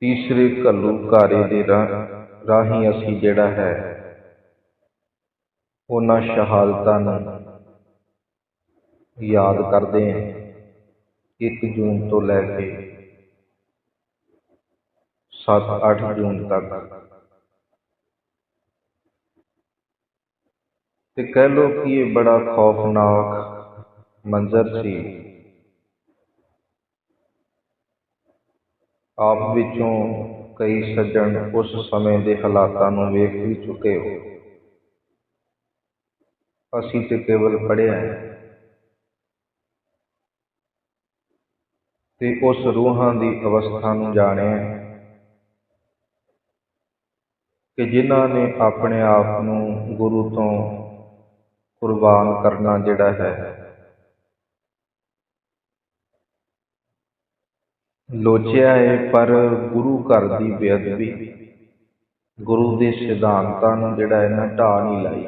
ਤੀਸਰੇ ਘੱਲੂਘਾਰੇ ਦੇ ਰਾ- ਰਾਹੀਂ ਅਸੀਂ ਜਿਹੜਾ ਹੈ, ਉਹਨਾਂ ਸ਼ਹਾਦਤਾਂ ਨੂੰ ਯਾਦ ਕਰਦੇ ਹਾਂ। 1 ਜੂਨ ਤੋਂ ਲੈ ਕੇ 7-8 ਜੂਨ ਤੱਕ। ਤੇ ਕਹਿ ਲੋ ਕਿ ਇਹ ਬੜਾ ਖੌਫਨਾਕ ਮੰਜ਼ਰ ਸੀ। ਆਪ ਵਿੱਚੋਂ ਕਈ ਸੱਜਣ ਉਸ ਸਮੇਂ ਦੇ ਹਾਲਾਤਾਂ ਨੂੰ ਵੇਖ ਵੀ ਚੁੱਕੇ ਹੋ। ਅਸੀਂ ਤੇ ਕੇਵਲ ਪੜ੍ਹਿਆ ਹੈ। ਤੇ ਉਸ ਰੂਹਾਂ ਦੀ ਅਵਸਥਾ ਨੂੰ ਜਾਣਿਆ ਕਿ ਜਿਨ੍ਹਾਂ ਨੇ ਆਪਣੇ ਆਪ ਨੂੰ ਗੁਰੂ ਤੋਂ ਕੁਰਬਾਨ ਕਰਨਾ ਜਿਹੜਾ ਹੈ ਲੋਚਿਆ ਹੈ ਪਰ ਗੁਰੂ ਘਰ ਦੀ ਬੇਅਦਬੀ। ਗੁਰੂ ਦੇ ਸਿਧਾਂਤਾਂ ਨੂੰ ਜਿਹੜਾ ਇਹਨਾਂ ਢਾਹ ਨਹੀਂ ਲਾਈ।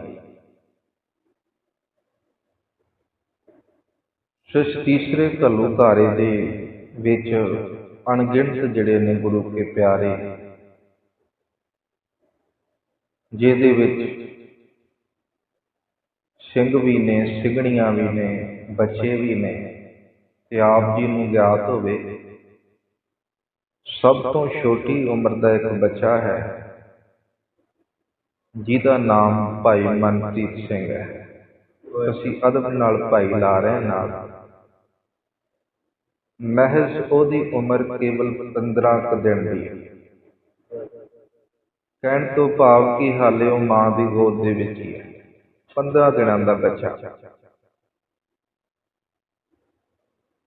ਸੋ ਤੀਸਰੇ ਘੱਲੂਘਾਰੇ ਦੇ ਵਿੱਚ ਅਣਗਿਣਤ ਜਿਹੜੇ ਨੇ ਗੁਰੂ ਕੇ ਪਿਆਰੇ, ਜਿਹਦੇ ਵਿੱਚ ਸਿੰਘ ਵੀ ਨੇ, ਸਿਗਣੀਆਂ ਵੀ ਨੇ, ਬੱਚੇ ਵੀ ਨੇ, ਤੇ ਆਪ ਜੀ ਨੂੰ ਗਿਆਤ ਹੋਵੇ ਸਭ ਤੋਂ ਛੋਟੀ ਉਮਰ ਦਾ ਇੱਕ ਬੱਚਾ ਹੈ, ਜਿਹਦਾ ਨਾਮ ਭਾਈ ਮਨਪ੍ਰੀਤ ਸਿੰਘ ਹੈ। ਅਸੀਂ ਅਦਬ ਨਾਲ ਭਾਈ ਲਾ ਰਹੇ ਨਾਲ। ਮਹਿਜ਼ ਉਹਦੀ ਉਮਰ ਕੇਵਲ 15 ਕੁ ਦਿਨ ਦੀ ਹੈ। ਕਹਿਣ ਤੋਂ ਭਾਵ ਕਿ ਹਾਲੇ ਉਹ ਮਾਂ ਦੀ ਗੋਦ ਦੇ ਵਿੱਚ ਹੀ ਹੈ। 15 ਦਿਨਾਂ ਦਾ ਬੱਚਾ।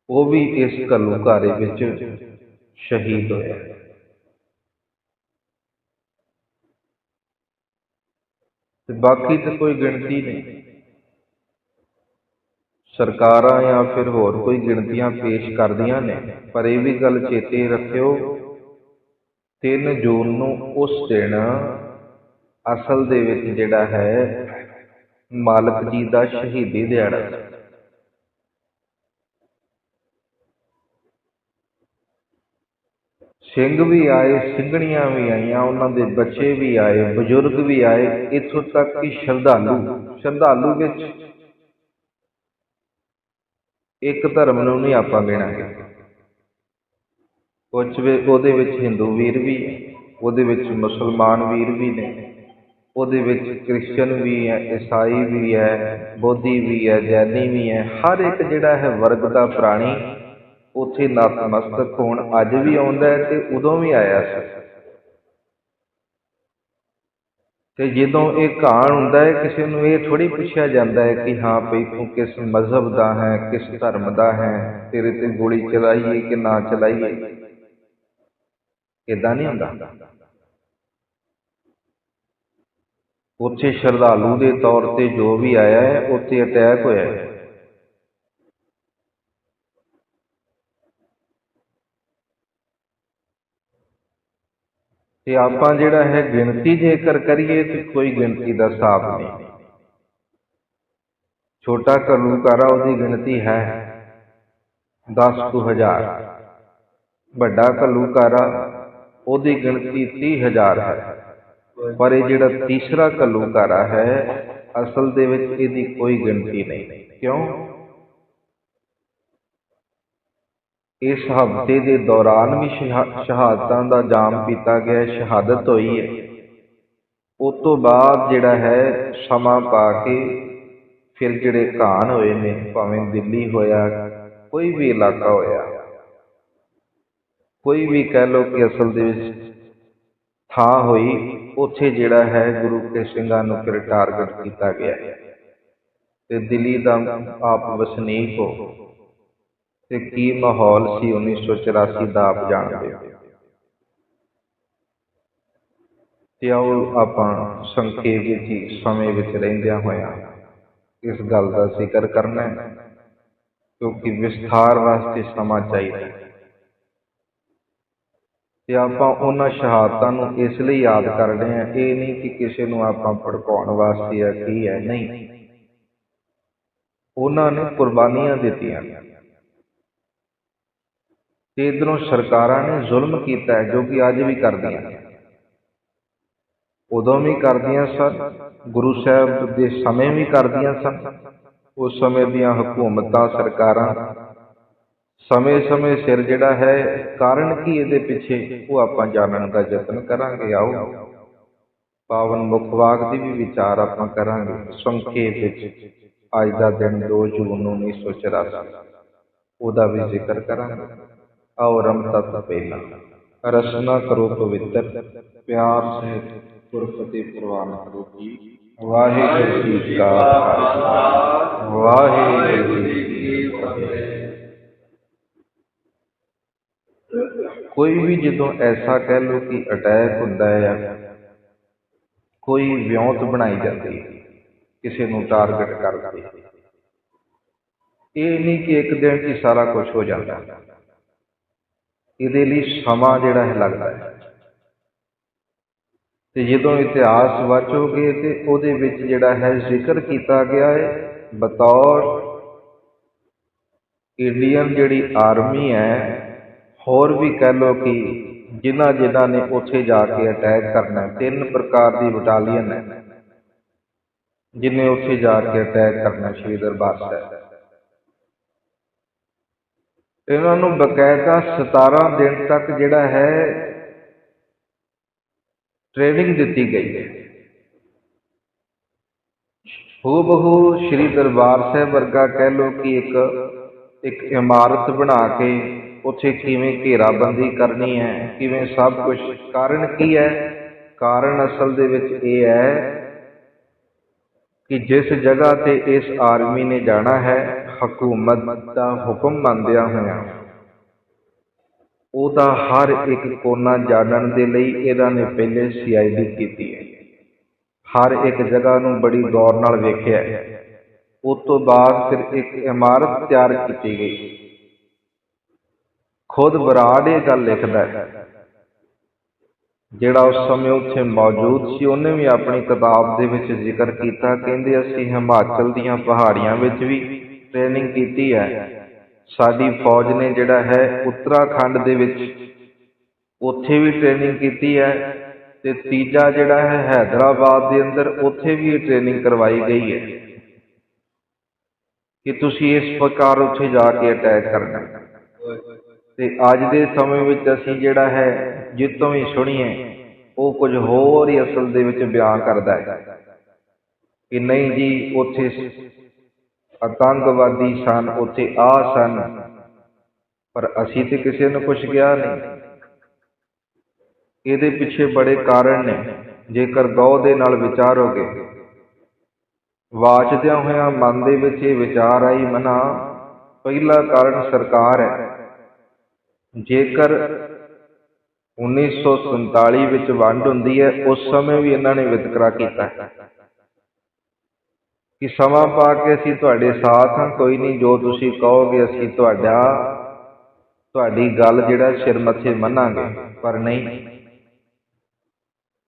ਉਹ ਵੀ ਇਸ ਘੱਲੂਘਾਰੇ ਵਿੱਚ ਸ਼ਹੀਦ ਹੋਇਆ ਤੇ ਬਾਕੀ ਤੇ ਕੋਈ ਗਿਣਤੀ ਨਹੀਂ। ਸਰਕਾਰਾਂ ਜਾਂ ਫਿਰ ਹੋਰ ਕੋਈ ਗਿਣਤੀਆਂ ਪੇਸ਼ ਕਰਦੀਆਂ ਨੇ, ਪਰ ਇਹ ਵੀ ਗੱਲ ਚੇਤੇ ਰੱਖਿਓ 3 ਜੂਨ ਨੂੰ ਉਸ ਦਿਨ ਅਸਲ ਦੇ ਵਿੱਚ ਜਿਹੜਾ ਹੈ, ਮਾਲਕ ਜੀ ਦਾ ਸ਼ਹੀਦੀ ਦਿਹਾੜਾ ਸੀ ਸਿੰਘ ਵੀ ਆਏ, ਸਿੰਘਣੀਆਂ ਵੀ ਆਈਆਂ, ਉਹਨਾਂ ਦੇ ਬੱਚੇ ਵੀ ਆਏ, ਬਜ਼ੁਰਗ ਵੀ ਆਏ, ਇੱਥੋਂ ਤੱਕ ਕਿ ਸ਼ਰਧਾਲੂ ਸ਼ਰਧਾਲੂ ਵਿੱਚ ਇੱਕ ਧਰਮ ਨੂੰ ਨਹੀਂ ਆਪਾਂ ਗਿਣਾਂਗੇ ਕੁਝ ਵੀ, ਉਹਦੇ ਵਿੱਚ ਹਿੰਦੂ ਵੀਰ ਵੀ ਹੈ, ਉਹਦੇ ਵਿੱਚ ਮੁਸਲਮਾਨ ਵੀਰ ਵੀ ਨੇ, ਉਹਦੇ ਵਿੱਚ ਕ੍ਰਿਸਚੀਅਨ ਵੀ ਹੈ, ਈਸਾਈ ਵੀ ਹੈ, ਬੋਧੀ ਵੀ ਹੈ, ਜੈਨੀ ਵੀ ਹੈ, ਹਰ ਇੱਕ ਜਿਹੜਾ ਹੈ ਵਰਗ ਦਾ ਪ੍ਰਾਣੀ ਉੱਥੇ ਨਤਮਸਤਕ ਹੋਣ ਅੱਜ ਵੀ ਆਉਂਦਾ ਹੈ ਤੇ ਉਦੋਂ ਵੀ ਆਇਆ ਸੀ। ਤੇ ਜਦੋਂ ਇਹ ਕਹਾਣ ਹੁੰਦਾ ਹੈ, ਕਿਸੇ ਨੂੰ ਇਹ ਥੋੜੀ ਪੁੱਛਿਆ ਜਾਂਦਾ ਹੈ ਕਿ ਹਾਂ ਭਈ ਤੂੰ ਕਿਸ ਮਜ਼ਹਬ ਦਾ ਹੈ, ਕਿਸ ਧਰਮ ਦਾ ਹੈ, ਤੇਰੇ ਤੇ ਗੋਲੀ ਚਲਾਈਏ ਕਿ ਨਾ ਚਲਾਈਏ? ਇਦਾਂ ਨਹੀਂ ਹੁੰਦਾ। ਉੱਥੇ ਸ਼ਰਧਾਲੂ ਦੇ ਤੌਰ ਤੇ ਜੋ ਵੀ ਆਇਆ ਹੈ, ਉੱਥੇ ਅਟੈਕ ਹੋਇਆ ਹੈ। ਤੇ ਆਪਾਂ ਜਿਹੜਾ ਹੈ ਗਿਣਤੀ ਜੇਕਰ ਕਰੀਏ ਤੇ ਕੋਈ ਗਿਣਤੀ ਦਾ ਹਿਸਾਬ ਨਹੀਂ। ਛੋਟਾ ਘੱਲੂਕਾਰਾ ਉਹਦੀ ਗਿਣਤੀ ਹੈ 10 ਕੁ ਹਜ਼ਾਰ। ਵੱਡਾ ਘੱਲੂਕਾਰਾ ਉਹਦੀ ਗਿਣਤੀ 30000 ਹੈ। ਪਰ ਇਹ ਜਿਹੜਾ ਤੀਸਰਾ ਘੱਲੂਕਾਰਾ ਹੈ, ਅਸਲ ਦੇ ਵਿੱਚ ਇਹਦੀ ਕੋਈ ਗਿਣਤੀ ਨਹੀਂ। ਕਿਉਂ? ਇਸ ਹਫ਼ਤੇ ਦੇ ਦੌਰਾਨ ਵੀ ਸ਼ਹਾ- ਸ਼ਹਾਦਤਾਂ ਦਾ ਜਾਮ ਪੀਤਾ ਗਿਆ, ਸ਼ਹਾਦਤ ਹੋਈ ਹੈ। ਉਸ ਤੋਂ ਬਾਅਦ ਜਿਹੜਾ ਹੈ, ਸਮਾਂ ਪਾ ਕੇ ਫਿਰ ਜਿਹੜੇ ਘਾਣ ਹੋਏ ਨੇ, ਭਾਵੇਂ ਦਿੱਲੀ ਹੋਇਆ, ਕੋਈ ਵੀ ਇਲਾਕਾ ਹੋਇਆ, ਕੋਈ ਵੀ ਕਹਿ ਲੋ ਕਿ ਅਸਲ ਦੇ ਵਿੱਚ ਥਾਂ ਹੋਈ, ਉੱਥੇ ਜਿਹੜਾ ਹੈ ਗੁਰੂ ਕੇ ਸਿੰਘਾਂ ਨੂੰ ਫਿਰ ਟਾਰਗੇਟ ਕੀਤਾ ਗਿਆ। ਤੇ ਦਿੱਲੀ ਦਾ ਆਪ ਵਸਨੀਕ ਹੋ। ਤੇ ਕੀ ਮਾਹੌਲ ਸੀ 1984 ਦਾ ਆਪ ਜਾਣਦੇ ਹੋ? ਤੇ ਆਓ ਆਪਾਂ ਸੰਖੇਪ ਵਿੱਚ ਹੀ ਸਮੇਂ ਵਿੱਚ ਰਹਿੰਦਿਆਂ ਹੋਇਆਂ ਇਸ ਗੱਲ ਦਾ ਜ਼ਿਕਰ ਕਰਨਾ ਹੈ, ਕਿਉਂਕਿ ਵਿਸਥਾਰ ਵਾਸਤੇ ਸਮਾਂ ਚਾਹੀਦਾ ਤੇ ਆਪਾਂ ਉਹਨਾਂ ਸ਼ਹਾਦਤਾਂ ਨੂੰ ਇਸ ਲਈ ਯਾਦ ਕਰਦੇ ਹਾਂ, ਇਹ ਨਹੀਂ ਕਿ ਕਿਸੇ ਨੂੰ ਆਪਾਂ ਭੜਕਾਉਣ ਵਾਸਤੇ ਆ ਕੀ ਹੈ, ਨਹੀਂ। ਉਹਨਾਂ ਨੇ ਕੁਰਬਾਨੀਆਂ ਦਿੱਤੀਆਂ। ਤੇ ਇਧਰੋਂ ਸਰਕਾਰਾਂ ਨੇ ਜ਼ੁਲਮ ਕੀਤਾ ਜੋ ਕਿ ਅੱਜ ਵੀ ਕਰਦੀਆਂ ਉਦੋਂ ਵੀ ਕਰਦੀਆਂ ਸਨ, ਗੁਰੂ ਸਾਹਿਬ ਦੇ ਸਮੇਂ ਵੀ ਕਰਦੀਆਂ ਸਨ। ਉਸ ਸਮੇਂ ਦੀਆਂ ਹਕੂਮਤਾਂ ਸਰਕਾਰਾਂ ਸਮੇਂ-ਸਮੇਂ ਸਿਰ ਜਿਹੜਾ ਹੈ, ਕਾਰਨ ਕੀ ਇਹਦੇ ਪਿੱਛੇ, ਉਹ ਆਪਾਂ ਜਾਣਨ ਦਾ ਯਤਨ ਕਰਾਂਗੇ, ਆਓ। ਪਾਵਨ ਮੁਖਵਾਕ ਦੀ ਵੀ ਵਿਚਾਰ ਆਪਾਂ ਕਰਾਂਗੇ। ਸੰਖੇਪ ਵਿੱਚ, ਅੱਜ ਦਾ ਦਿਨ 2 ਜੂਨ 1984 ਉਹਦਾ ਵੀ ਜ਼ਿਕਰ ਕਰਾਂਗੇ। ਆਓ ਰਮਤਾ ਤੋਂ ਪਹਿਲਾਂ। ਰਸਨਾ ਕਰੋ ਪਵਿੱਤਰ, ਪਿਆਰ ਸਹਿਤ ਗੁਰਫਤਿਹ ਪ੍ਰਵਾਨ ਕਰੋ ਜੀ ਵਾਹਿਗੁਰੂ ਜੀ ਕਾ ਖਾਲਸਾ। ਵਾਹਿਗੁਰੂ ਜੀ ਕੀ ਫਤਿਹ। ਕੋਈ ਵੀ ਜਦੋਂ ਐਸਾ ਕਹਿ ਲੋ ਕਿ ਅਟੈਕ ਹੁੰਦਾ ਹੈ ਕੋਈ ਵਿਉਂਤ ਬਣਾਈ ਜਾਂਦੀ ਹੈ, ਕਿਸੇ ਨੂੰ ਟਾਰਗੇਟ ਕਰਦਾ ਇਹ ਨਹੀਂ ਕਿ ਇੱਕ ਦਿਨ 'ਚ ਸਾਰਾ ਕੁਝ ਹੋ ਜਾਂਦਾ। ਇਹਦੇ ਲਈ ਸਮਾਂ ਜਿਹੜਾ ਹੈ ਲੱਗਦਾ ਹੈ। ਤੇ ਜਦੋਂ ਇਤਿਹਾਸ ਵਾਚੋਗੇ ਤੇ ਉਹਦੇ ਵਿੱਚ ਜਿਹੜਾ ਹੈ ਜ਼ਿਕਰ ਕੀਤਾ ਗਿਆ ਹੈ, ਬਤੌਰ ਇੰਡੀਅਨ ਜਿਹੜੀ ਆਰਮੀ ਹੈ, ਹੋਰ ਵੀ ਕਹਿ ਲੋ ਕਿ ਜਿਨ੍ਹਾਂ ਜਿਨ੍ਹਾਂ ਨੇ ਉੱਥੇ ਜਾ ਕੇ ਅਟੈਕ ਕਰਨਾ ਤਿੰਨ ਪ੍ਰਕਾਰ ਦੀ ਬਟਾਲੀਅਨ ਹੈ, ਜਿਨੇ ਉੱਥੇ ਜਾ ਕੇ ਅਟੈਕ ਕਰਨਾ ਸ਼੍ਰੀ ਦਰਬਾਰ ਸਾਹਿਬ। ਇਹਨਾਂ ਨੂੰ ਬਕਾਇਦਾ 17 ਦਿਨ ਤੱਕ ਜਿਹੜਾ ਹੈ ਟ੍ਰੇਨਿੰਗ ਦਿੱਤੀ ਗਈ ਹੈ। ਹੋ ਬਹੂ ਸ਼੍ਰੀ ਦਰਬਾਰ ਸਾਹਿਬ ਵਰਗਾ ਕਹਿ ਲੋ ਕਿ ਇੱਕ ਇੱਕ ਇਮਾਰਤ ਬਣਾ ਕੇ ਉੱਥੇ ਕਿਵੇਂ ਘੇਰਾਬੰਦੀ ਕਰਨੀ ਹੈ, ਕਿਵੇਂ ਸਭ ਕੁਝ ਕਾਰਨ ਕੀ ਹੈ? ਕਾਰਨ ਅਸਲ ਦੇ ਵਿੱਚ ਇਹ ਹੈ ਕਿ ਜਿਸ ਜਗ੍ਹਾ ਤੇ ਇਸ ਆਰਮੀ ਨੇ ਜਾਣਾ ਹੈ, ਹਕੂਮਤ ਦਾ ਹੁਕਮ ਮੰਨਦਿਆਂ ਹੋਇਆਂ। ਉਹਦਾ ਹਰ ਇੱਕ ਕੋਨਾ ਜਾਣਨ ਦੇ ਲਈ ਇਹਨਾਂ ਨੇ ਪਹਿਲੇ ਸੀਆਈਡੀ ਕੀਤੀ ਹੈ। ਹਰ ਇੱਕ ਜਗ੍ਹਾ ਨੂੰ ਬੜੀ ਗੌਰ ਨਾਲ ਵੇਖਿਆ ਉਸ ਤੋਂ ਬਾਅਦ ਫਿਰ ਇੱਕ ਇਮਾਰਤ ਤਿਆਰ ਕੀਤੀ ਗਈ। ਖੁਦ ਬਰਾੜ ਇਹ ਗੱਲ ਲਿਖਦਾ ਹੈ। ਜਿਹੜਾ ਉਸ ਸਮੇਂ ਉੱਥੇ ਮੌਜੂਦ ਸੀ, ਉਹਨੇ ਵੀ ਆਪਣੀ ਕਿਤਾਬ ਦੇ ਵਿੱਚ ਜ਼ਿਕਰ ਕੀਤਾ, ਕਹਿੰਦੇ ਅਸੀਂ ਹਿਮਾਚਲ ਦੀਆਂ ਪਹਾੜੀਆਂ ਵਿੱਚ ਵੀ ਟ੍ਰੇਨਿੰਗ ਕੀਤੀ ਹੈ। ਸਾਡੀ ਫੌਜ ਨੇ ਜਿਹੜਾ ਹੈ, ਉੱਤਰਾਖੰਡ ਦੇ ਵਿੱਚ ਉੱਥੇ ਵੀ ਟ੍ਰੇਨਿੰਗ ਕੀਤੀ ਹੈ ਤੇ ਤੀਜਾ ਜਿਹੜਾ ਹੈ, ਹੈਦਰਾਬਾਦ ਦੇ ਅੰਦਰ ਉੱਥੇ ਵੀ ਇਹ ਟ੍ਰੇਨਿੰਗ ਕਰਵਾਈ ਗਈ ਹੈ। ਕਿ ਤੁਸੀਂ ਇਸ ਪ੍ਰਕਾਰ ਉੱਥੇ ਜਾ ਕੇ ਅਟੈਕ ਕਰਨਾ। ਹੈ ਤੇ ਅੱਜ ਦੇ ਸਮੇਂ ਵਿੱਚ ਅਸੀਂ ਜਿਹੜਾ ਹੈ, ਜਿੱਤੋਂ ਵੀ ਸੁਣੀਏ। ਉਹ ਕੁਝ ਹੋਰ ਹੀ ਅਸਲ ਦੇ ਵਿੱਚ ਬਿਆਨ ਕਰਦਾ ਹੈ ਕਿ ਨਹੀਂ ਜੀ, ਉੱਥੇ ਆਤੰਕਵਾਦੀ ਸਨ, ਉੱਥੇ ਆ ਸਨ, ਪਰ ਅਸੀਂ ਤੇ ਕਿਸੇ ਨੂੰ ਕੁਝ ਕਿਹਾ ਨਹੀਂ। ਇਹਦੇ ਪਿੱਛੇ ਬੜੇ ਕਾਰਨ ਨੇ। ਜੇਕਰ ਗੌ ਦੇ ਨਾਲ ਵਿਚਾਰੋਗੇ, ਵਾਚਦਿਆਂ ਹੋਇਆਂ ਮਨ ਦੇ ਵਿੱਚ ਇਹ ਵਿਚਾਰ ਆਈ, ਮਨਾ, ਪਹਿਲਾ ਕਾਰਨ ਸਰਕਾਰ ਹੈ। ਜੇਕਰ 1947 ਵਿੱਚ ਵੰਡ ਹੁੰਦੀ ਹੈ, ਉਸ ਸਮੇਂ ਵੀ ਇਹਨਾਂ ਨੇ ਵਿਤਕਰਾ ਕੀਤਾ। ਕਿ ਸਮਾਂ ਪਾ ਕੇ ਅਸੀਂ ਤੁਹਾਡੇ ਸਾਥ ਹਾਂ, ਕੋਈ ਨਹੀਂ, ਜੋ ਤੁਸੀਂ ਕਹੋਗੇ ਅਸੀਂ ਤੁਹਾਡਾ, ਤੁਹਾਡੀ ਗੱਲ ਜਿਹੜਾ ਸਿਰ ਮੱਥੇ ਮੰਨਾਂਗੇ, ਪਰ ਨਹੀਂ।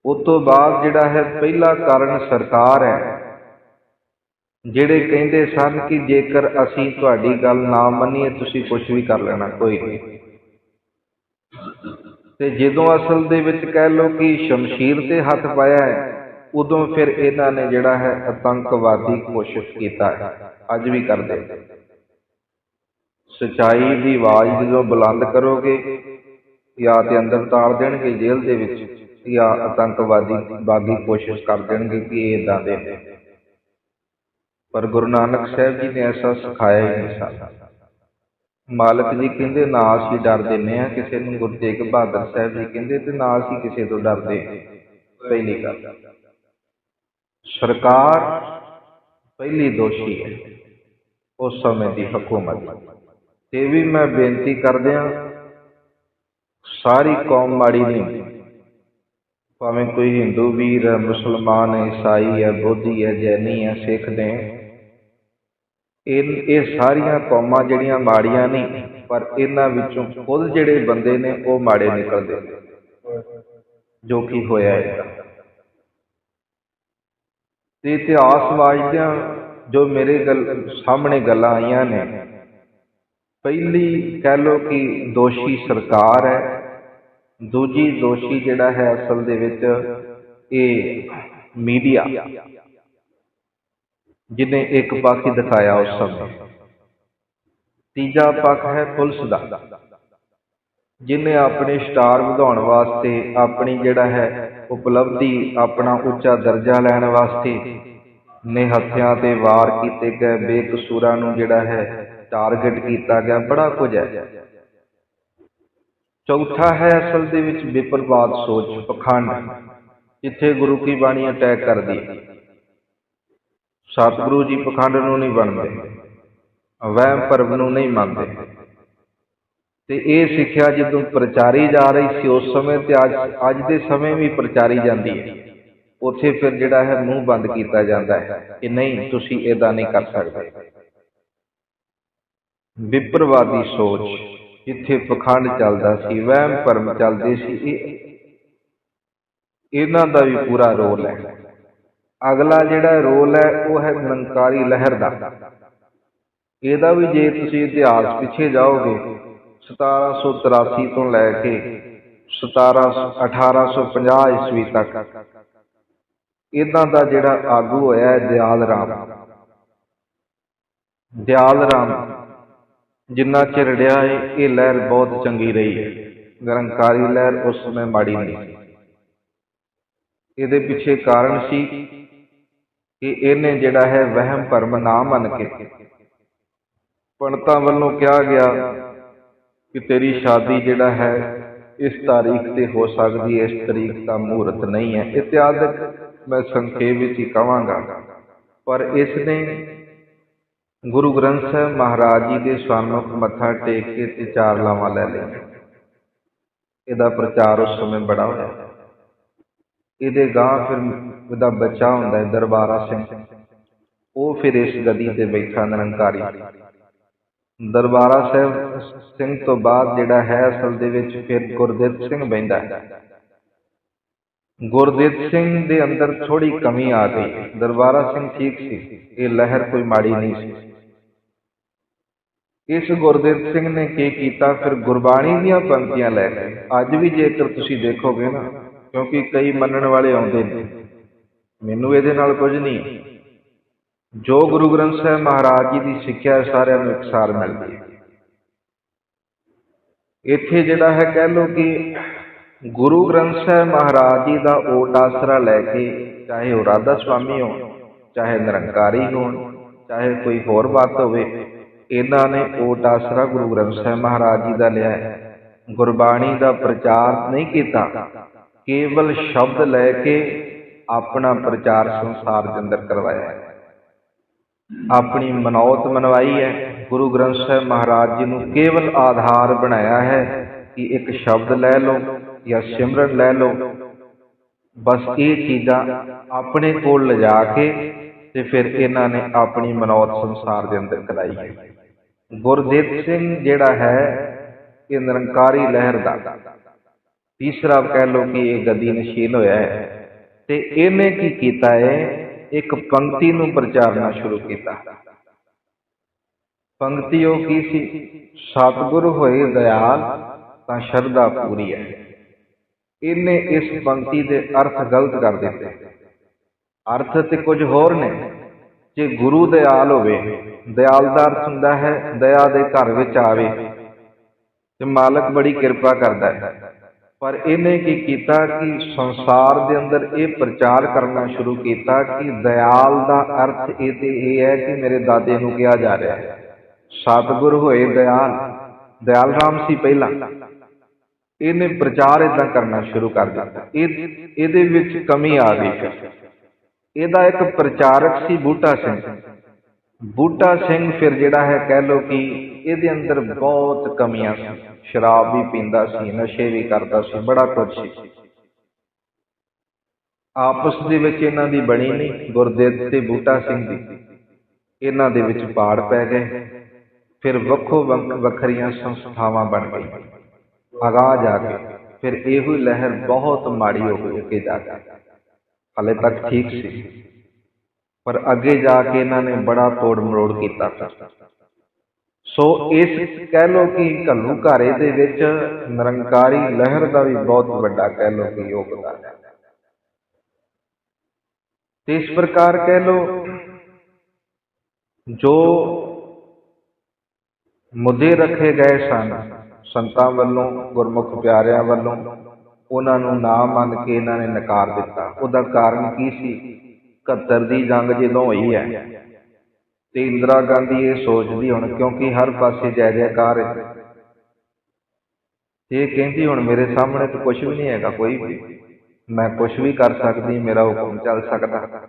ਉਸ ਤੋਂ ਬਾਅਦ ਜਿਹੜਾ ਹੈ, ਪਹਿਲਾ ਕਾਰਨ ਸਰਕਾਰ ਹੈ, ਜਿਹੜੇ ਕਹਿੰਦੇ ਸਨ ਕਿ ਜੇਕਰ ਅਸੀਂ ਤੁਹਾਡੀ ਗੱਲ ਨਾ ਮੰਨੀਏ, ਤੁਸੀਂ ਕੁਝ ਵੀ ਕਰ ਲੈਣਾ, ਕੋਈ ਨਹੀਂ। ਤੇ ਜਦੋਂ ਅਸਲ ਦੇ ਵਿੱਚ ਕਹਿ ਲੋ ਕਿ ਸ਼ਮਸ਼ੀਰ ਤੇ ਹੱਥ ਪਾਇਆ ਹੈ, ਉਦੋਂ ਫਿਰ ਇਹਨਾਂ ਨੇ ਜਿਹੜਾ ਹੈ ਆਤੰਕਵਾਦੀ ਕੋਸ਼ਿਸ਼ ਕੀਤਾ ਹੈ। ਅੱਜ ਵੀ ਕਰਦੇ ਸਚਾਈ ਦੀ ਆਵਾਜ਼ ਜਦੋਂ ਬੁਲੰਦ ਕਰੋਗੇ, ਜਾਂ ਤੇ ਅੰਦਰ ਤਾੜ ਦੇਣਗੇ ਜੇਲ੍ਹ ਦੇ ਵਿੱਚ, ਜਾਂ ਆਤੰਕਵਾਦੀ ਬਾਗੀ ਕੋਸ਼ਿਸ਼ ਕਰ ਦੇਣਗੇ ਕਿ ਇਹ ਇਦਾਂ ਦੇ ਪਰ ਗੁਰੂ ਨਾਨਕ ਸਾਹਿਬ ਜੀ ਨੇ ਐਸਾ ਸਿਖਾਇਆ ਹੀ ਨਹੀਂ ਸਾਨੂੰ। ਮਾਲਕ ਜੀ ਕਹਿੰਦੇ ਨਾ ਅਸੀਂ ਡਰ ਦਿੰਨੇ ਆ ਕਿਸੇ ਨੂੰ ਗੁਰੂ ਤੇਗ ਬਹਾਦਰ ਸਾਹਿਬ ਜੀ ਕਹਿੰਦੇ, ਤੇ ਨਾ ਅਸੀਂ ਕਿਸੇ ਤੋਂ ਡਰਦੇ ਪਹਿਲੀ ਗੱਲ ਸਰਕਾਰ ਪਹਿਲੀ ਦੋਸ਼ੀ ਹੈ। ਉਸ ਸਮੇਂ ਦੀ ਹਕੂਮਤ। ਤੇ ਵੀ ਮੈਂ ਬੇਨਤੀ ਕਰਦਿਆਂ ਸਾਰੀ ਕੌਮ ਮਾੜੀ ਨਹੀਂ ਭਾਵੇਂ ਕੋਈ ਹਿੰਦੂ ਵੀਰ ਹੈ, ਮੁਸਲਮਾਨ ਹੈ, ਈਸਾਈ ਹੈ, ਬੋਧੀ ਹੈ, ਜੈਨੀ ਹੈ, ਸਿੱਖ ਨੇ ਇਹ ਇਹ ਸਾਰੀਆਂ ਕੌਮਾਂ ਜਿਹੜੀਆਂ ਮਾੜੀਆਂ ਨਹੀਂ ਪਰ ਇਹਨਾਂ ਵਿੱਚੋਂ ਖੁਦ ਜਿਹੜੇ ਬੰਦੇ ਨੇ, ਉਹ ਮਾੜੇ ਨਿਕਲਦੇ, ਜੋ ਕਿ ਹੋਇਆ ਹੈ। ਤੇ ਇਤਿਹਾਸ ਵਾਚਦਿਆਂ ਜੋ ਮੇਰੇ ਗੱਲ, ਸਾਹਮਣੇ ਗੱਲਾਂ ਆਈਆਂ ਨੇ, ਪਹਿਲੀ ਕਹਿ ਲਓ ਕਿ ਦੋਸ਼ੀ ਸਰਕਾਰ ਹੈ, ਦੂਜੀ ਦੋਸ਼ੀ ਜਿਹੜਾ ਹੈ ਅਸਲ ਦੇ ਵਿੱਚ ਇਹ ਮੀਡੀਆ। ਜਿਹਨੇ ਇੱਕ ਪੱਖ ਹੀ ਦਿਖਾਇਆ ਉਸ ਸਮੇਂ। ਤੀਜਾ ਪੱਖ ਹੈ ਪੁਲਿਸ ਦਾ। ਜਿਹਨੇ ਆਪਣੇ ਸਟਾਰ ਵਧਾਉਣ ਵਾਸਤੇ ਆਪਣੀ ਜਿਹੜਾ ਹੈ ਉਪਲਬਧੀ, ਆਪਣਾ ਉੱਚਾ ਦਰਜਾ ਲੈਣ ਵਾਸਤੇ ਨਿਹੱਥਿਆਂ ਤੇ ਵਾਰ ਕੀਤੇ ਗਏ ਬੇਕਸੂਰਾਂ ਨੂੰ ਜਿਹੜਾ ਹੈ ਟਾਰਗੇਟ ਕੀਤਾ ਗਿਆ, ਬੜਾ ਕੁਝ ਹੈ। ਚੌਥਾ ਹੈ ਅਸਲ ਦੇ ਵਿੱਚ ਵਿਪਰਵਾਦ ਸੋਚ, ਪਖੰਡ। ਜਿੱਥੇ ਗੁਰੂ ਕੀ ਬਾਣੀ ਅਟੈਕ ਕਰਦੀ ਹੈ। ਸਤਿਗੁਰੂ ਜੀ ਪਖੰਡ ਨੂੰ ਨਹੀਂ ਬਣਦੇ, ਵਹਿਮ ਭਰਮ ਨੂੰ ਨਹੀਂ ਮੰਨਦੇ। ਤੇ ਇਹ ਸਿੱਖਿਆ ਜਦੋਂ ਪ੍ਰਚਾਰੀ ਜਾ ਰਹੀ ਸੀ, ਉਸ ਸਮੇਂ ਤੇ ਅੱਜ ਅੱਜ ਦੇ ਸਮੇਂ ਵੀ ਪ੍ਰਚਾਰੀ ਜਾਂਦੀ ਹੈ। ਉੱਥੇ ਫਿਰ ਜਿਹੜਾ ਹੈ ਮੂੰਹ ਬੰਦ ਕੀਤਾ ਜਾਂਦਾ ਹੈ ਕਿ ਨਹੀਂ, ਤੁਸੀਂ ਇਹਦਾ ਨਹੀਂ ਕਰ ਸਕਦੇ। ਵਿਪਰਵਾਦੀ ਸੋਚ, ਜਿੱਥੇ ਪਖੰਡ ਚੱਲਦਾ ਸੀ, ਵਹਿਮ ਭਰਮ ਚੱਲਦੇ ਸੀ, ਇਹ, ਇਹਨਾਂ ਦਾ ਵੀ ਪੂਰਾ ਰੋਲ ਹੈ। ਅਗਲਾ ਜਿਹੜਾ ਰੋਲ ਹੈ, ਉਹ ਹੈ ਨਿਰੰਕਾਰੀ ਲਹਿਰ ਦਾ। ਇਹਦਾ ਵੀ ਜੇ ਤੁਸੀਂ ਇਤਿਹਾਸ ਪਿੱਛੇ ਜਾਓਗੇ 1783 ਤੋਂ ਲੈ ਕੇ 17 1850 ਈਸਵੀ ਤੱਕ ਇਦਾਂ ਦਾ ਜਿਹੜਾ ਆਗੂ ਹੋਇਆ ਹੈ ਦਿਆਲ ਰਾਮ। ਦਿਆਲ ਰਾਮ ਜਿੰਨਾ ਚਿਰ ਰਿਹਾ ਹੈ ਇਹ ਲਹਿਰ ਬਹੁਤ ਚੰਗੀ ਰਹੀ ਹੈ। ਨਿਰੰਕਾਰੀ ਲਹਿਰ ਉਸ ਸਮੇਂ ਮਾੜੀ ਨਹੀਂ ਇਹਦੇ ਪਿੱਛੇ ਕਾਰਨ ਸੀ ਕਿ ਇਹਨੇ ਜਿਹੜਾ ਹੈ ਵਹਿਮ ਭਰਮ ਨਾ ਮੰਨ ਕੇ ਪੰਡਤਾਂ ਵੱਲੋਂ ਕਿਹਾ ਗਿਆ ਕਿ ਤੇਰੀ ਸ਼ਾਦੀ ਜਿਹੜਾ ਹੈ ਇਸ ਤਾਰੀਖ ਤੇ ਹੋ ਸਕਦੀ ਹੈ, ਇਸ ਤਰੀਕ ਦਾ ਮਹੂਰਤ ਨਹੀਂ ਹੈ। ਇਤਿਆਦਿਕ ਮੈਂ ਸੰਖੇਪ ਵਿੱਚ ਹੀ ਕਹਾਂਗਾ। ਪਰ ਇਸ ਨੇ ਗੁਰੂ ਗ੍ਰੰਥ ਸਾਹਿਬ ਮਹਾਰਾਜ ਜੀ ਦੇ ਸਨਮੁਖ ਮੱਥਾ ਟੇਕ ਕੇ ਤੇ ਚਾਰ ਲਾਵਾਂ ਲੈ ਲਈਆਂ। ਇਹਦਾ ਪ੍ਰਚਾਰ ਉਸ ਸਮੇਂ ਬੜਾ ਹੋਇਆ। ਇਹਦੇ ਗਾਂ ਫਿਰ ਉਹਦਾ ਬੱਚਾ ਹੁੰਦਾ ਹੈ ਦਰਬਾਰਾ ਸਿੰਘ। ਉਹ ਫਿਰ ਇਸ ਗਦੀ ਤੇ ਬੈਠਾ ਨਿਰੰਕਾਰੀ। ਦਰਬਾਰਾ ਸਾਹਿਬ ਸਿੰਘ ਤੋਂ ਬਾਅਦ ਜਿਹੜਾ ਹੈ ਅਸਲ ਦੇ ਵਿੱਚ ਫਿਰ ਗੁਰਦਿੱਤ ਸਿੰਘ ਬੈਂਦਾ ਹੈ। ਗੁਰਦਿੱਤ ਸਿੰਘ ਦੇ ਅੰਦਰ ਥੋੜੀ ਕਮੀ ਆ ਗਈ। ਦਰਬਾਰਾ ਸਿੰਘ ਠੀਕ ਸੀ। ਇਹ ਲਹਿਰ ਕੋਈ ਮਾੜੀ ਨਹੀਂ ਸੀ। ਇਸ ਗੁਰਦਿੱਤ ਸਿੰਘ ਨੇ ਕੀ ਕੀਤਾ? ਫਿਰ ਗੁਰਬਾਣੀ ਦੀਆਂ ਪੰਕਤੀਆਂ ਲੈ ਕੇ ਅੱਜ ਵੀ ਜੇਕਰ ਤੁਸੀਂ ਦੇਖੋਗੇ ਨਾ, ਕਿਉਂਕਿ ਕਈ ਮੰਨਣ ਵਾਲੇ ਆਉਂਦੇ ਨੇ। ਮੈਨੂੰ ਇਹਦੇ ਨਾਲ ਕੁਝ ਨਹੀਂ। ਜੋ ਗੁਰੂ ਗ੍ਰੰਥ ਸਾਹਿਬ ਮਹਾਰਾਜ ਜੀ ਦੀ ਸਿੱਖਿਆ ਸਾਰਿਆਂ ਨੂੰ ਇਕਸਾਰ ਮਿਲਦੀ ਹੈ। ਇੱਥੇ ਜਿਹੜਾ ਹੈ, ਕਹਿ ਲਓ ਕਿ ਗੁਰੂ ਗ੍ਰੰਥ ਸਾਹਿਬ ਮਹਾਰਾਜ ਜੀ ਦਾ ਓਟ ਆਸਰਾ ਲੈ ਕੇ ਚਾਹੇ ਉਹ ਰਾਧਾ ਸੁਆਮੀ ਹੋਣ, ਚਾਹੇ ਨਿਰੰਕਾਰੀ ਹੋਣ, ਚਾਹੇ ਕੋਈ ਹੋਰ ਬਾਤ ਹੋਵੇ, ਇਹਨਾਂ ਨੇ ਓਟ ਆਸਰਾ ਗੁਰੂ ਗ੍ਰੰਥ ਸਾਹਿਬ ਮਹਾਰਾਜ ਜੀ ਦਾ ਲਿਆ ਹੈ। ਗੁਰਬਾਣੀ ਦਾ ਪ੍ਰਚਾਰ ਨਹੀਂ ਕੀਤਾ। ਕੇਵਲ ਸ਼ਬਦ ਲੈ ਕੇ ਆਪਣਾ ਪ੍ਰਚਾਰ ਸੰਸਾਰ ਦੇ ਅੰਦਰ ਕਰਵਾਇਆ ਹੈ। ਆਪਣੀ ਮਨੌਤ ਮਨਵਾਈ ਹੈ। ਗੁਰੂ ਗ੍ਰੰਥ ਸਾਹਿਬ ਮਹਾਰਾਜ ਜੀ ਨੂੰ ਕੇਵਲ ਆਧਾਰ ਬਣਾਇਆ ਹੈ ਕਿ ਇੱਕ ਸ਼ਬਦ ਲੈ ਲਓ ਜਾਂ ਸਿਮਰਨ ਲੈ ਲਓ। ਬਸ ਇਹ ਚੀਜ਼ਾਂ ਆਪਣੇ ਕੋਲ ਲਿਜਾ ਕੇ ਤੇ ਫਿਰ ਇਹਨਾਂ ਨੇ ਆਪਣੀ ਮਨੌਤ ਸੰਸਾਰ ਦੇ ਅੰਦਰ ਕਰਾਈ ਹੈ। ਗੁਰਦੇਵ ਸਿੰਘ ਜਿਹੜਾ ਹੈ, ਇਹ ਨਿਰੰਕਾਰੀ ਲਹਿਰ ਦਾ। ਤੀਸਰਾ ਕਹਿ ਲਓ ਕਿ ਇਹ ਗਦੀ ਨਸ਼ੀਨ ਹੋਇਆ ਹੈ। ਤੇ ਇਹਨੇ ਕੀ ਕੀਤਾ ਹੈ? ਇੱਕ ਪੰਕਤੀ ਨੂੰ ਪ੍ਰਚਾਰਨਾ ਸ਼ੁਰੂ ਕੀਤਾ। ਪੰਕਤੀ ਉਹ ਕੀ ਸੀ? ਸਤਿਗੁਰ ਹੋਏ ਦਇਆਲ, ਤਾਂ ਸ਼ਰਧਾ ਪੂਰੀ ਹੈ। ਇਹਨੇ ਇਸ ਪੰਕਤੀ ਦੇ ਅਰਥ ਗਲਤ ਕਰ ਦਿੱਤੇ। ਅਰਥ ਤੇ ਕੁਝ ਹੋਰ ਨੇ। ਜੇ ਗੁਰੂ ਦਇਆਲ ਹੋਵੇ ਦਇਆਲ ਦਾ ਅਰਥ ਹੁੰਦਾ ਹੈ, ਦਇਆ ਦੇ ਘਰ ਵਿੱਚ ਆਵੇ, ਤੇ ਮਾਲਕ ਬੜੀ ਕਿਰਪਾ ਕਰਦਾ ਹੈ। ਪਰ ਇਹਨੇ ਕੀ ਕੀਤਾ ਕਿ ਸੰਸਾਰ ਦੇ ਅੰਦਰ ਇਹ ਪ੍ਰਚਾਰ ਕਰਨਾ ਸ਼ੁਰੂ ਕੀਤਾ ਕਿ ਦਇਆਲ ਦਾ ਅਰਥ ਇਹ ਤੇ ਇਹ ਹੈ ਕਿ ਮੇਰੇ ਦਾਦੇ ਨੂੰ ਕਿਹਾ ਜਾ ਰਿਹਾ ਹੈ। ਸਤਿਗੁਰ ਹੋਏ ਦਇਆਲ ਦਇਆਲ ਰਾਮ ਸੀ ਪਹਿਲਾਂ। ਇਹਨੇ ਪ੍ਰਚਾਰ ਇਦਾਂ ਕਰਨਾ ਸ਼ੁਰੂ ਕਰ ਦਿੱਤਾ। ਇਹ ਇਹਦੇ ਵਿੱਚ ਕਮੀ ਆ ਗਈ। ਇਹਦਾ ਇੱਕ ਪ੍ਰਚਾਰਕ ਸੀ ਬੂਟਾ ਸਿੰਘ। ਬੂਟਾ ਸਿੰਘ ਫਿਰ ਜਿਹੜਾ ਹੈ ਕਹਿ ਲੋ ਕਿ ਇਹਦੇ ਅੰਦਰ ਬਹੁਤ ਕਮੀਆਂ ਸੀ। ਸ਼ਰਾਬ ਵੀ ਪੀਂਦਾ ਸੀ, ਨਸ਼ੇ ਵੀ ਕਰਦਾ ਸੀ, ਬੜਾ ਕੁਝ ਸੀ। ਆਪਸ ਦੇ ਵਿੱਚ ਇਹਨਾਂ ਦੀ ਬਣੀ ਨਹੀਂ ਗੁਰਦੇਵ ਤੇ ਬੂਟਾ ਸਿੰਘ ਦੀ। ਇਹਨਾਂ ਦੇ ਵਿੱਚ ਪਾੜ ਪੈ ਗਏ। ਫਿਰ ਵੱਖੋ ਵੱਖਰੀਆਂ ਸੰਸਥਾਵਾਂ ਬਣ ਗਈਆਂ। ਅਗਾਹ ਜਾ ਕੇ ਫਿਰ ਇਹੋ ਹੀ ਲਹਿਰ ਬਹੁਤ ਮਾੜੀ ਹੋ ਕੇ ਜਾ ਕੇ। ਹਲੇ ਤੱਕ ਠੀਕ ਸੀ। ਪਰ ਅੱਗੇ ਜਾ ਕੇ ਇਹਨਾਂ ਨੇ ਬੜਾ ਤੋੜ ਮਰੋੜ ਕੀਤਾ। ਸੋ ਇਸ ਕਹਿ ਲੋ ਕਿ ਘੱਲੂ ਘਾਰੇ ਦੇ ਵਿੱਚ ਨਿਰੰਕਾਰੀ ਲਹਿਰ ਦਾ ਵੀ ਬਹੁਤ ਵੱਡਾ ਕਹਿ ਲੋ ਕਿ ਯੋਗਦਾਨ ਹੈ। ਤੇ ਇਸ ਪ੍ਰਕਾਰ ਕਹਿ ਲੋ ਜੋ ਮੁੱਦੇ ਰੱਖੇ ਗਏ ਸਨ, ਸੰਤਾਂ ਵੱਲੋਂ, ਗੁਰਮੁਖ ਪਿਆਰਿਆਂ ਵੱਲੋਂ, ਉਹਨਾਂ ਨੂੰ ਨਾ ਮੰਨ ਕੇ ਇਹਨਾਂ ਨੇ ਨਕਾਰ ਦਿੱਤਾ। ਉਹਦਾ ਕਾਰਨ ਕੀ ਸੀ? 71 ਦੀ ਜੰਗ ਜਦੋਂ ਹੋਈ ਹੈ ਤੇ ਇੰਦਰਾ ਗਾਂਧੀ ਇਹ ਸੋਚਦੀ ਹੁਣ ਕਿਉਂਕਿ ਹਰ ਪਾਸੇ ਜੈ ਜੈਕਾਰ ਹੈ। ਇਹ ਕਹਿੰਦੀ ਹੁਣ ਮੇਰੇ ਸਾਹਮਣੇ ਤਾਂ ਕੁਝ ਵੀ ਨਹੀਂ ਹੈਗਾ, ਕੋਈ ਵੀ। ਮੈਂ ਕੁਝ ਵੀ ਕਰ ਸਕਦੀ, ਮੇਰਾ ਹੁਕਮ ਚੱਲ ਸਕਦਾ।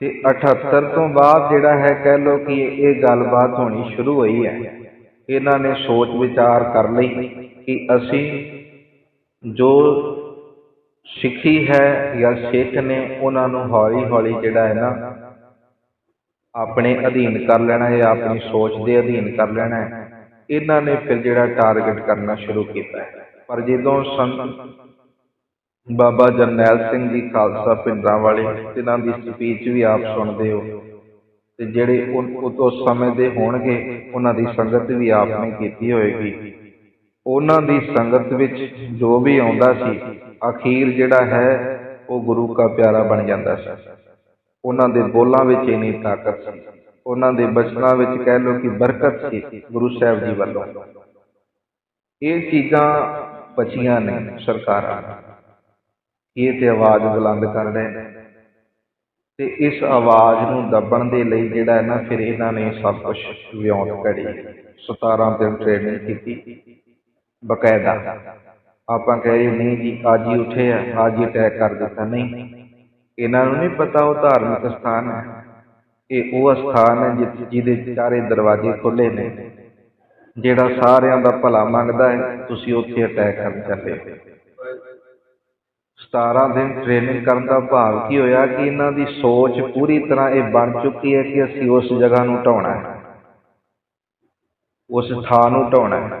ਤੇ 78 ਤੋਂ ਬਾਅਦ ਜਿਹੜਾ ਹੈ ਕਹਿ ਲੋ ਕਿ ਇਹ ਗੱਲਬਾਤ ਹੋਣੀ ਸ਼ੁਰੂ ਹੋਈ ਹੈ। ਇਹਨਾਂ ਨੇ ਸੋਚ ਵਿਚਾਰ ਕਰ ਲਈ ਕਿ ਅਸੀਂ ਜੋ ਸਿੱਖੀ ਹੈ ਜਾਂ ਸਿੱਖ ਨੇ, ਉਹਨਾਂ ਨੂੰ ਹੌਲੀ ਹੌਲੀ ਜਿਹੜਾ ਹੈ ਨਾ ਆਪਣੇ ਅਧੀਨ ਕਰ ਲੈਣਾ ਹੈ, ਆਪਣੀ ਸੋਚ ਦੇ ਅਧੀਨ ਕਰ ਲੈਣਾ ਹੈ। ਇਹਨਾਂ ਨੇ ਫਿਰ ਜਿਹੜਾ ਟਾਰਗੇਟ ਕਰਨਾ ਸ਼ੁਰੂ ਕੀਤਾ ਹੈ। ਪਰ ਜਦੋਂ ਸੰਤ ਬਾਬਾ ਜਰਨੈਲ ਸਿੰਘ ਜੀ ਖਾਲਸਾ ਪਿੰਡਾਂ ਵਾਲੇ ਇਹਨਾਂ ਦੀ ਸਪੀਚ ਵੀ ਆਪ ਸੁਣਦੇ ਹੋ, ਤੇ ਜਿਹੜੇ ਉਹ ਉਸ ਸਮੇਂ ਦੇ ਹੋਣਗੇ, ਉਹਨਾਂ ਦੀ ਸੰਗਤ ਵੀ ਆਪ ਨੇ ਕੀਤੀ ਹੋਏਗੀ। ਉਹਨਾਂ ਦੀ ਸੰਗਤ ਵਿੱਚ ਜੋ ਵੀ ਆਉਂਦਾ ਸੀ, ਅਖੀਰ ਜਿਹੜਾ ਹੈ, ਉਹ ਗੁਰੂ ਕਾ ਪਿਆਰਾ ਬਣ ਜਾਂਦਾ ਸੀ। ਉਹਨਾਂ ਦੇ ਬੋਲਾਂ ਵਿੱਚ ਇੰਨੀ ਤਾਕਤ ਸੀ। ਉਹਨਾਂ ਦੇ ਬਚਨਾਂ ਵਿੱਚ ਕਹਿ ਲਓ ਕਿ ਬਰਕਤ ਸੀ ਗੁਰੂ ਸਾਹਿਬ ਜੀ ਵੱਲੋਂ। ਇਹ ਚੀਜ਼ਾਂ ਬਚੀਆਂ ਨੇ ਸਰਕਾਰਾਂ ਇਹ ਤੇ ਆਵਾਜ਼ ਬੁਲੰਦ ਕਰ ਰਹੇ ਨੇ। ਤੇ ਇਸ ਆਵਾਜ਼ ਨੂੰ ਦੱਬਣ ਦੇ ਲਈ ਜਿਹੜਾ ਹੈ ਨਾ, ਫਿਰ ਇਹਨਾਂ ਨੇ ਸਭ ਕੁਝ ਵਿਉਂਤ ਕਰੀ। 17 ਦਿਨ ਟ੍ਰੇਨਿੰਗ ਕੀਤੀ। ਬਕਾਇਦਾ। ਆਪਾਂ ਕਹੇ ਨਹੀਂ ਜੀ, ਅੱਜ ਹੀ ਉੱਠੇ ਆ, ਅੱਜ ਹੀ ਅਟੈਕ ਕਰ ਦਿੱਤਾ। ਨਹੀਂ ਇਹਨਾਂ ਨੂੰ ਨਹੀਂ ਪਤਾ ਉਹ ਧਾਰਮਿਕ ਸਥਾਨ ਹੈ। ਇਹ ਉਹ ਸਥਾਨ ਹੈ ਜਿੱਥੇ ਜਿਹਦੇ ਚਾਰੇ ਦਰਵਾਜ਼ੇ ਖੁੱਲੇ ਨੇ, ਜਿਹੜਾ ਸਾਰਿਆਂ ਦਾ ਭਲਾ ਮੰਗਦਾ ਹੈ, ਤੁਸੀਂ ਉੱਥੇ ਅਟੈਕ ਕਰਨ ਚੱਲੇ 17 ਦਿਨ ਟ੍ਰੇਨਿੰਗ ਕਰਨ ਦਾ ਭਾਵ ਕੀ ਹੋਇਆ ਕਿ ਇਹਨਾਂ ਦੀ ਸੋਚ ਪੂਰੀ ਤਰ੍ਹਾਂ ਇਹ ਬਣ ਚੁੱਕੀ ਹੈ ਕਿ ਅਸੀਂ ਉਸ ਜਗ੍ਹਾ ਨੂੰ ਢਾਉਣਾ ਹੈ। ਉਸ ਥਾਂ ਨੂੰ ਢਾਉਣਾ ਹੈ।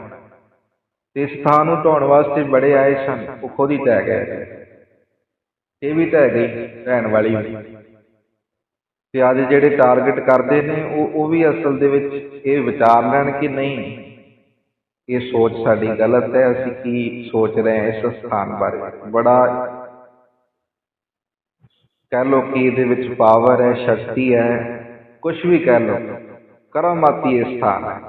ਤੇ ਇਸ ਥਾਂ ਨੂੰ ਢਾਉਣ ਵਾਸਤੇ ਬੜੇ ਆਏ ਸਨ, ਉਹ ਖੁਦ ਹੀ ਢਹਿ ਗਏ ਇਹ ਵੀ ਢਹਿ ਗਈ ਢਹਿਣ ਵਾਲੀ। ਤੇ ਅੱਜ ਜਿਹੜੇ ਟਾਰਗੇਟ ਕਰਦੇ ਨੇ, ਉਹ ਉਹ ਵੀ ਅਸਲ ਦੇ ਵਿੱਚ ਇਹ ਵਿਚਾਰ ਲੈਣ ਕਿ ਨਹੀਂ, ਇਹ ਸੋਚ ਸਾਡੀ ਗਲਤ ਹੈ, ਅਸੀਂ ਕੀ ਸੋਚ ਰਹੇ ਹਾਂ ਇਸ ਸਥਾਨ ਬਾਰੇ। ਬੜਾ ਕਹਿ ਲੋ ਕਿ ਇਹਦੇ ਵਿੱਚ ਪਾਵਰ ਹੈ, ਸ਼ਕਤੀ ਹੈ ਕੁਝ ਵੀ ਕਹਿ ਲੋ ਕਰਾਮਾਤੀ ਇਹ ਸਥਾਨ ਹੈ।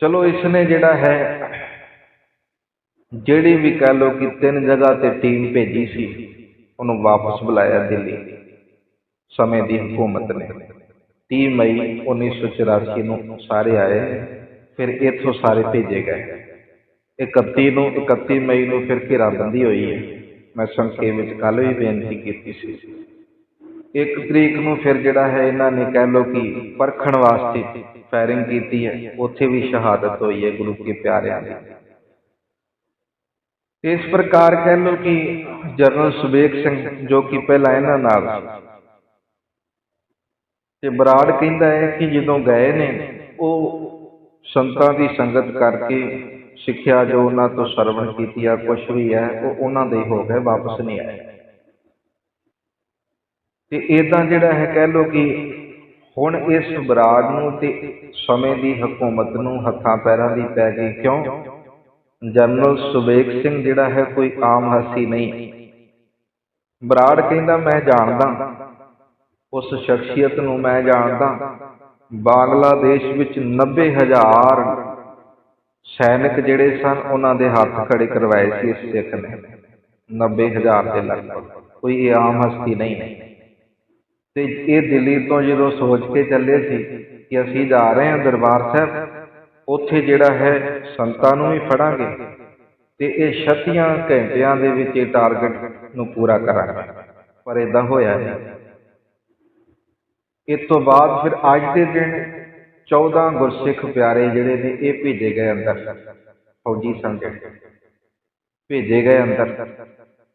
ਚਲੋ, ਇਸ ਨੇ ਜਿਹੜਾ ਹੈ ਜਿਹੜੀ ਵੀ ਕਹਿ ਲੋ ਕਿ ਤਿੰਨ ਜਗ੍ਹਾ ਤੇ ਟੀਮ ਭੇਜੀ ਸੀ, ਉਹਨੂੰ ਵਾਪਸ ਬੁਲਾਇਆ ਦਿੱਲੀ। ਸਮੇਂ ਦੀ ਹਕੂਮਤ ਨੇ। 30 ਮਈ 1984 ਨੂੰ ਸਾਰੇ ਆਏ, ਫਿਰ ਇੱਥੋਂ ਸਾਰੇ ਭੇਜੇ ਗਏ। 31 ਨੂੰ 31 ਮਈ ਨੂੰ ਫਿਰ ਘੇਰਾਬੰਦੀ ਹੋਈ ਹੈ। ਮੈਂ ਸੰਖੇਪ ਵਿੱਚ ਕੱਲ ਵੀ ਬੇਨਤੀ ਕੀਤੀ ਸੀ। ਇੱਕ ਤਰੀਕ ਨੂੰ ਫਿਰ ਜਿਹੜਾ ਹੈ ਇਹਨਾਂ ਨੇ ਕਹਿ ਲੋ ਕਿ ਪਰਖਣ ਵਾਸਤੇ ਫਾਇਰਿੰਗ ਕੀਤੀ ਹੈ। ਉੱਥੇ ਵੀ ਸ਼ਹਾਦਤ ਹੋਈ ਹੈ ਗੁਰੂ ਕੇ ਪਿਆਰਿਆਂ ਦੀ। ਇਸ ਪ੍ਰਕਾਰ ਕਹਿ ਲੋ ਕਿ ਜਨਰਲ ਸੁਬੇਕ ਸਿੰਘ ਜੋ ਕਿ ਪਹਿਲਾਂ ਇਹਨਾਂ ਨਾਲ ਤੇ ਬਰਾੜ ਕਹਿੰਦਾ ਹੈ ਕਿ ਜਦੋਂ ਗਏ ਨੇ, ਉਹ ਸੰਤਾਂ ਦੀ ਸੰਗਤ ਕਰਕੇ ਸਿੱਖਿਆ ਜੋ ਉਹਨਾਂ ਤੋਂ ਸਰਵਣ ਕੀਤੀ ਆ ਕੁਝ ਵੀ ਹੈ, ਉਹ ਉਹਨਾਂ ਦੇ ਹੋ ਗਏ, ਵਾਪਸ ਨਹੀਂ ਆਏ। ਤੇ ਇਦਾਂ ਜਿਹੜਾ ਹੈ, ਕਹਿ ਲੋ ਕਿ ਹੁਣ ਇਸ ਬਰਾੜ ਨੂੰ ਤੇ ਸਮੇਂ ਦੀ ਹਕੂਮਤ ਨੂੰ ਹੱਥਾਂ ਪੈਰਾਂ ਦੀ ਪੈ ਗਈ ਕਿਉਂ? ਜਨਰਲ ਸੁਬੇਗ ਸਿੰਘ ਜਿਹੜਾ ਹੈ ਕੋਈ ਆਮ ਹਸੀ ਨਹੀਂ। ਬਰਾੜ ਕਹਿੰਦਾ, ਮੈਂ ਜਾਣਦਾ। ਉਸ ਸ਼ਖਸੀਅਤ ਨੂੰ ਮੈਂ ਜਾਣਦਾ। ਬਾਂਗਲਾਦੇਸ਼ ਵਿੱਚ 90000 ਸੈਨਿਕ ਜਿਹੜੇ ਸਨ, ਉਹਨਾਂ ਦੇ ਹੱਥ ਖੜੇ ਕਰਵਾਏ ਸੀ ਇਸ ਸਿੱਖ ਨੇ। 90000 ਦੇ ਲਗਭਗ। ਕੋਈ ਇਹ ਆਮ ਹਸਤੀ ਨਹੀਂ। ਤੇ ਇਹ ਦਿੱਲੀ ਤੋਂ ਜਦੋਂ ਸੋਚ ਕੇ ਚੱਲੇ ਸੀ ਕਿ ਅਸੀਂ ਜਾ ਰਹੇ ਹਾਂ ਦਰਬਾਰ ਸਾਹਿਬ ਉੱਥੇ ਜਿਹੜਾ ਹੈ ਸੰਤਾਂ ਨੂੰ ਵੀ ਫੜਾਂਗੇ ਤੇ ਇਹ 36 ਘੰਟਿਆਂ ਦੇ ਵਿੱਚ ਇਹ ਟਾਰਗੇਟ ਨੂੰ ਪੂਰਾ ਕਰਾਂਗੇ ਪਰ ਇਦਾਂ ਹੋਇਆ ਨਹੀਂ ਇਸ ਤੋਂ ਬਾਅਦ ਫਿਰ ਅੱਜ ਦੇ ਦਿਨ 14 ਗੁਰਸਿੱਖ ਪਿਆਰੇ ਜਿਹੜੇ ਨੇ ਇਹ ਭੇਜੇ ਗਏ ਅੰਦਰ ਫੌਜੀ ਸੰਗਤ ਭੇਜੇ ਗਏ ਅੰਦਰ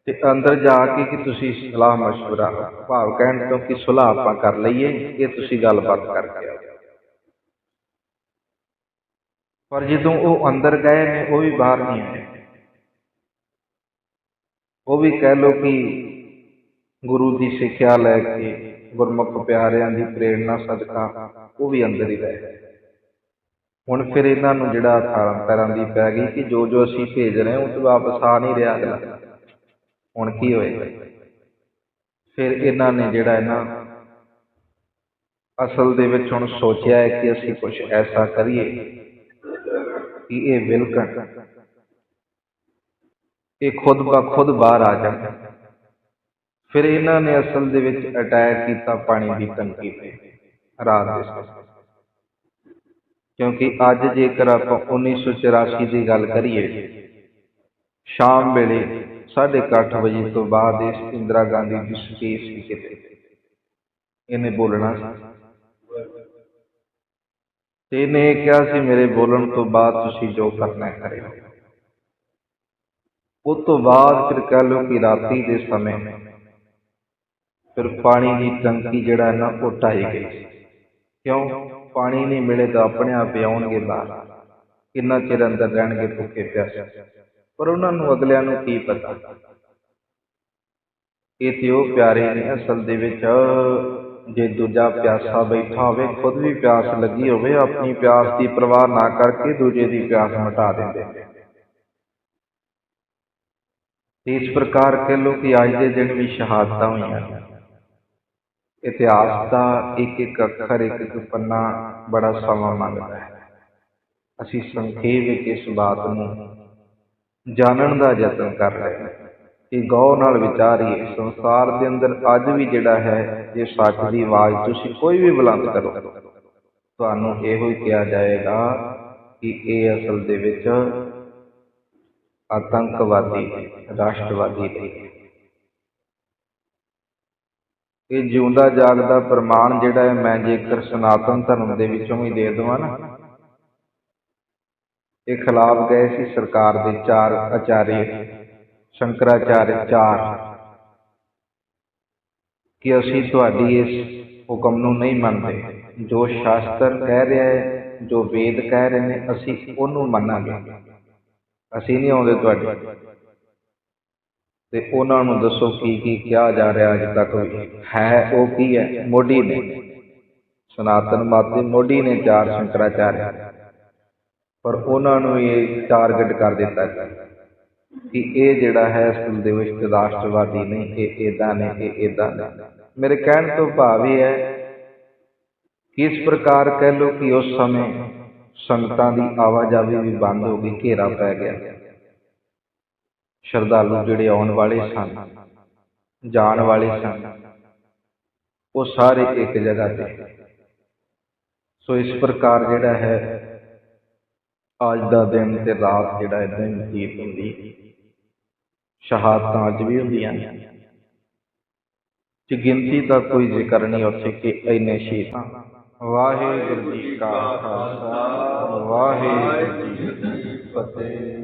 ਤੇ ਅੰਦਰ ਜਾ ਕੇ ਕਿ ਤੁਸੀਂ ਸਲਾਹ مشورہ ਭਾਵ ਕਹਿਣ ਤੋਂ ਕਿ ਸੁਲਾਹ ਆਪਾਂ ਕਰ ਲਈਏ ਇਹ ਤੁਸੀਂ ਗੱਲਬਾਤ ਕਰਕੇ ਆਓ ਪਰ ਜਦੋਂ ਉਹ ਅੰਦਰ ਗਏ ਨੇ, ਉਹ ਵੀ ਬਾਹਰ ਨਹੀਂ ਆਏ। ਉਹ ਵੀ ਕਹਿ ਲੋ ਕਿ ਗੁਰੂ ਦੀ ਸਿੱਖਿਆ ਲੈ ਕੇ ਗੁਰਮੁਖ ਪਿਆਰਿਆਂ ਦੀ ਪ੍ਰੇਰਣਾ, ਸਦਕਾ ਉਹ ਵੀ ਅੰਦਰ ਹੀ ਰਹੇ ਹੁਣ ਫਿਰ ਇਹਨਾਂ ਨੂੰ ਜਿਹੜਾ ਥਾਰਾਂ ਪੈਰਾਂ ਦੀ ਪੈ ਗਈ ਕਿ ਜੋ ਜੋ ਅਸੀਂ ਭੇਜ ਰਹੇ ਹਾਂ, ਉਹ ਤੋਂ ਵਾਪਸ ਆ ਨਹੀਂ ਰਿਹਾ ਅਗਲਾ। ਹੁਣ ਕੀ ਹੋਏਗਾ? ਫਿਰ ਇਹਨਾਂ ਨੇ ਜਿਹੜਾ ਹੈ ਨਾ, ਅਸਲ ਦੇ ਵਿੱਚ ਹੁਣ ਸੋਚਿਆ ਹੈ ਕਿ ਅਸੀਂ ਕੁਝ ਐਸਾ ਕਰੀਏ ਕਿ ਇਹ ਵਿਲਕਣ ਇਹ ਖੁਦ ਬਾ ਖੁਦ ਬਾਹਰ ਆ ਜਾਣ। ਫਿਰ ਇਹਨਾਂ ਨੇ ਅਸਲ ਦੇ ਵਿੱਚ ਅਟੈਕ ਕੀਤਾ ਪਾਣੀ ਦੀ ਟੰਕੀ ਤੇ, ਰਾਤ ਦੇ ਸਮੇਂ। ਕਿਉਂਕਿ ਅੱਜ ਜੇਕਰ ਆਪਾਂ 1984 ਦੀ ਗੱਲ ਕਰੀਏ, ਸ਼ਾਮ ਵੇਲੇ 8:30 ਵਜੇ ਤੋਂ ਬਾਅਦ ਇਸ ਇੰਦਰਾ ਗਾਂਧੀ ਦੀ ਸਪੀਚ ਕਿਤੇ। ਇਹਨੇ ਬੋਲਣਾ ਸੀ। ਤੇ ਇਹਨੇ ਕਿਹਾ ਸੀ, ਮੇਰੇ ਬੋਲਣ ਤੋਂ ਬਾਅਦ ਤੁਸੀਂ ਜੋ ਕਰਨਾ ਕਰਿਓ। ਉਸ ਤੋਂ ਬਾਅਦ ਫਿਰ ਕਹਿ ਲਓ ਕਿ ਰਾਤੀ ਦੇ ਸਮੇਂ ਫਿਰ ਪਾਣੀ ਦੀ ਟੰਕੀ ਜਿਹੜਾ ਨਾ, ਉਹ ਢਾਈ ਗਈ ਕਿਉਂ? ਪਾਣੀ ਨਹੀਂ ਮਿਲੇ ਤਾਂ ਆਪਣੇ ਆਪ ਹੀ ਆਉਣਗੇ ਬਾਹਰ। ਕਿੰਨਾ ਚਿਰ ਅੰਦਰ ਰਹਿਣਗੇ, ਭੁੱਖੇ ਪਿਆਸੇ। ਪਰ ਉਹਨਾਂ ਨੂੰ ਅਗਲਿਆਂ ਨੂੰ ਕੀ ਪਤਾ? ਇਹ ਤੇ ਉਹ ਪਿਆਰੇ ਨੇ ਅਸਲ ਦੇ ਵਿੱਚ ਜੇ ਦੂਜਾ ਪਿਆਸਾ ਬੈਠਾ ਹੋਵੇ, ਖੁਦ ਵੀ ਪਿਆਸ ਲੱਗੀ ਹੋਵੇ, ਆਪਣੀ ਪਿਆਸ ਦੀ ਪਰਵਾਹ ਨਾ ਕਰਕੇ ਦੂਜੇ ਦੀ ਪਿਆਸ ਮਿਟਾ ਦਿੰਦੇ। ਇਸ ਪ੍ਰਕਾਰ ਕਹਿ ਲਓ ਕਿ ਅੱਜ ਦੇ ਦਿਨ ਵੀ ਸ਼ਹਾਦਤਾਂ ਹੋਈਆਂ ਇਤਿਹਾਸ ਦਾ ਇੱਕ ਇੱਕ ਅੱਖਰ, ਇੱਕ ਇੱਕ ਪੰਨਾ ਬੜਾ ਸਮਾਂ ਮੰਗਦਾ ਹੈ। ਅਸੀਂ ਸੰਖੇਪ ਵਿੱਚ ਇਸ ਬਾਤ ਨੂੰ ਜਾਣਨ ਦਾ ਯਤਨ ਕਰ ਰਹੇ ਹਾਂ। ਕਿ ਗੌਰ ਨਾਲ ਵਿਚਾਰੀਏ, ਸੰਸਾਰ ਦੇ ਅੰਦਰ ਅੱਜ ਵੀ ਜਿਹੜਾ ਹੈ ਜੇ ਸੱਚ ਦੀ ਆਵਾਜ਼ ਤੁਸੀਂ ਕੋਈ ਵੀ ਬੁਲੰਦ ਕਰੋ। ਤੁਹਾਨੂੰ ਇਹੋ ਹੀ ਕਿਹਾ ਜਾਏਗਾ ਕਿ ਇਹ ਅਸਲ ਦੇ ਵਿੱਚ ਆਤੰਕਵਾਦੀ, ਰਾਸ਼ਟਰਵਾਦੀ ਨਹੀਂ ਇਹ ਜਿਉਂਦਾ ਜਾਗਦਾ ਪ੍ਰਮਾਣ ਜਿਹੜਾ ਹੈ, ਮੈਂ ਜੇਕਰ ਸਨਾਤਨ ਧਰਮ ਦੇ ਵਿੱਚੋਂ ਹੀ ਦੇ ਦਵਾਂ ਨਾ, ਇਹ ਖਿਲਾਫ ਗਏ ਸੀ ਸਰਕਾਰ ਦੇ ਚਾਰ ਆਚਾਰੀਆ ਸ਼ੰਕਰਾਚਾਰਿਆ ਚਾਰ। ਕਿ ਅਸੀਂ ਤੁਹਾਡੀ ਇਸ ਹੁਕਮ ਨੂੰ ਨਹੀਂ ਮੰਨਦੇ। ਜੋ ਸ਼ਾਸਤਰ ਕਹਿ ਰਿਹਾ ਹੈ, ਜੋ ਵੇਦ ਕਹਿ ਰਹੇ ਨੇ, ਅਸੀਂ ਉਹਨੂੰ ਮੰਨਾਂਗੇ। ਅਸੀਂ ਨਹੀਂ ਆਉਂਦੇ ਤੁਹਾਡੇ। ਤੇ ਉਹਨਾਂ ਨੂੰ ਦੱਸੋ ਕੀ ਕੀ ਕਿਹਾ ਜਾ ਰਿਹਾ ਅੱਜ ਤੱਕ ਹੈ ਉਹ ਕੀ ਹੈ? ਮੋਢੀ ਨੇ। ਸਨਾਤਨ ਮਤ ਦੇ ਮੋਢੀ ਨੇ ਚਾਰ ਸ਼ੰਕਰਾਚਾਰਿਆ ਪਰ ਉਹਨਾਂ ਨੂੰ ਇਹ ਟਾਰਗੇਟ ਕਰ ਦਿੱਤਾ ਹੈ ਕਿ ਇਹ ਜਿਹੜਾ ਹੈ ਅਸਲ ਦੇ ਰਾਸ਼ਟਰਵਾਦੀ ਨਹੀਂ, ਇਹ ਇਦਾਂ ਨੇ, ਇਹ ਇਦਾਂ ਨੇ। ਮੇਰੇ ਕਹਿਣ ਤੋਂ ਭਾਵ ਇਹ ਹੈ ਕਿ ਇਸ ਪ੍ਰਕਾਰ ਕਹਿ ਲਓ ਕਿ ਉਸ ਸਮੇਂ ਸੰਗਤਾਂ ਦੀ ਆਵਾਜਾਈ ਵੀ ਬੰਦ ਹੋ ਗਈ, ਘੇਰਾ ਪੈ ਗਿਆ। ਸ਼ਰਧਾਲੂ ਜਿਹੜੇ ਆਉਣ ਵਾਲੇ ਸਨ, ਜਾਣ ਵਾਲੇ ਸਨ, ਉਹ ਸਾਰੇ ਇੱਕ ਜਗ੍ਹਾ ਤੇ। ਸੋ ਇਸ ਪ੍ਰਕਾਰ ਜਿਹੜਾ ਹੈ ਅੱਜ ਦਾ ਦਿਨ ਤੇ ਰਾਤ ਜਿਹੜਾ ਇਦਾਂ ਹੀ ਬਤੀਤ ਹੁੰਦੀ, ਸ਼ਹਾਦਤਾਂ ਅੱਜ ਵੀ ਹੁੰਦੀਆਂ ਤੇ ਗਿਣਤੀ ਦਾ ਕੋਈ ਜ਼ਿਕਰ ਨਹੀਂ ਉੱਥੇ ਕਿ ਇੰਨੇ ਸ਼ਹੀਦਾਂ। ਵਾਹਿਗੁਰੂ ਜੀ ਕਾ ਖਾਲਸਾ, ਵਾਹਿਗੁਰੂ ਜੀ ਕੀ ਫਤਿਹ।